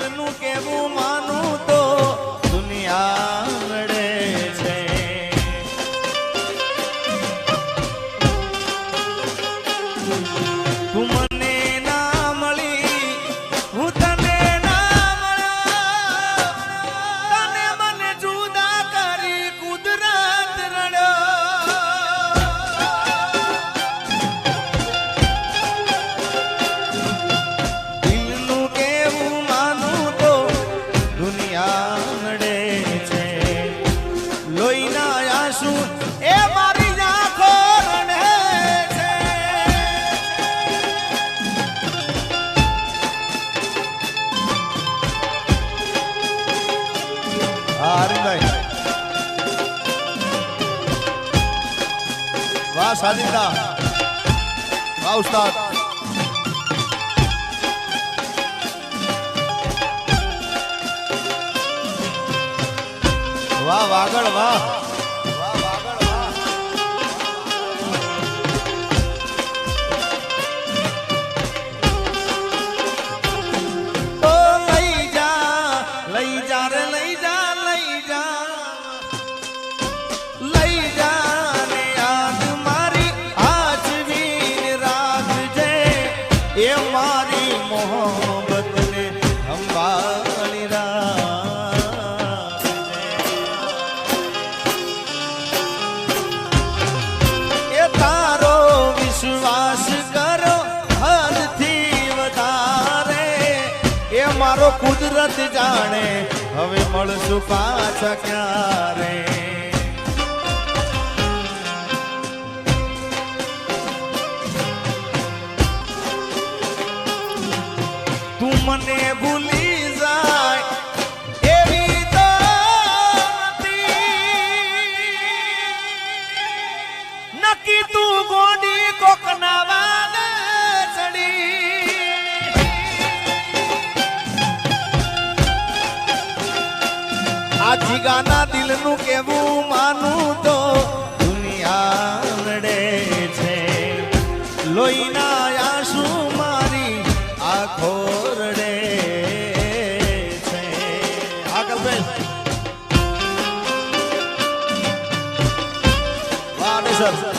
દિલનું કેવું માનું હરીભાઈ વાહ સાજિદા. વાહ ઉસ્તાદ. વાહ વાગડ વાહ. મારો કુદરત જાણે. હવે મળશું પાછા ક્યારે? તું મને ભૂલી જાય એવી નક્કી તું જીગાના દિલનું કેવું માનું તો દુનિયા છે. લોહીના આંસુ મારી આખો રડે છે. આગળ ભાઈ સર